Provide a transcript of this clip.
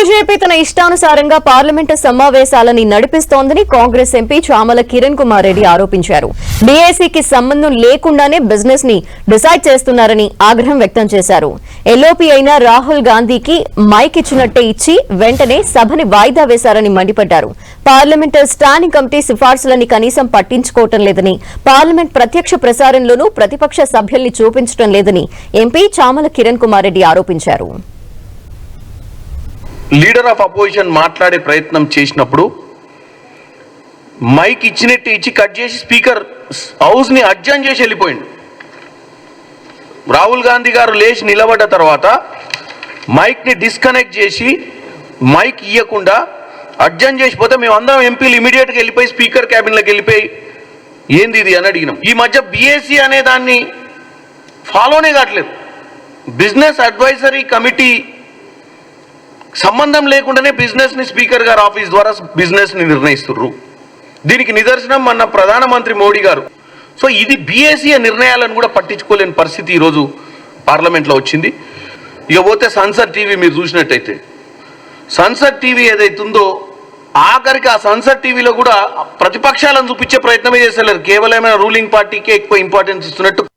BJP తన ఇష్టానుసారంగా parliament సమావేశాలని నడిపిస్తోందని కాంగ్రెస్ ఎంపీ చామల కిరణ్ కుమార్ రెడ్డి ఆరోపించారు. బీఏసీకి సంబంధం లేకుండానే బిజినెస్ని డిసైడ్ చేస్తున్నారని ఆగ్రహం వ్యక్తం చేశారు. ఎల్ఓపీ అయిన రాహుల్ గాంధీకి మైక్ ఇచ్చినట్టే ఇచ్చి వెంటనే సభని వాయిదా వేశారని మండిపడ్డారు. పార్లమెంటు స్టాండింగ్ కమిటీ సిఫార్సులని కనీసం పట్టించుకోవటం లేదని పార్లమెంట్ ప్రత్యక్ష ప్రసారంలోనూ ప్రతిపక్ష సభ్యుల్ని చూపించడం లేదని ఎంపీ చామల కిరణ్ కుమార్ రెడ్డి ఆరోపించారు. లీడర్ ఆఫ్ అపోజిషన్ మాట్లాడే ప్రయత్నం చేసినప్పుడు మైక్ ఇచ్చినట్టు ఇచ్చి కట్ చేసి స్పీకర్ హౌస్ని అడ్జన్ చేసి వెళ్ళిపోయింది రాహుల్ గాంధీ గారు లేచి నిలబడ్డ తర్వాత మైక్ని డిస్కనెక్ట్ చేసి మైక్ ఇవ్వకుండా అడ్జన్ చేసిపోతే మేము అందరం ఎంపీలు ఇమీడియట్గా వెళ్ళిపోయి స్పీకర్ క్యాబిన్లోకి వెళ్ళిపోయి ఏంది ఇది అని అడిగినాం. ఈ మధ్య బీఎస్సీ అనే దాన్ని ఫాలోనే కావట్లేదు. బిజినెస్ అడ్వైజరీ కమిటీ సంబంధం లేకుండానే బిజినెస్ని స్పీకర్ గారు ఆఫీస్ ద్వారా బిజినెస్ని నిర్ణయిస్తుర్రు. దీనికి నిదర్శనం మన ప్రధానమంత్రి మోడీ గారు. సో ఇది బీఏసీఏ నిర్ణయాలను కూడా పట్టించుకోలేని పరిస్థితి ఈరోజు పార్లమెంట్లో వచ్చింది. ఇక పోతే సన్సర్ టీవీ మీరు చూసినట్టయితే. సన్సర్ టీవీ ఏదైతుందో ఆఖరికి ఆ సన్సర్ టీవీలో కూడా ప్రతిపక్షాలను చూపించే ప్రయత్నమే చేస్తలేరు. కేవలమైన రూలింగ్ పార్టీకే ఎక్కువ ఇంపార్టెన్స్ ఇస్తున్నట్టు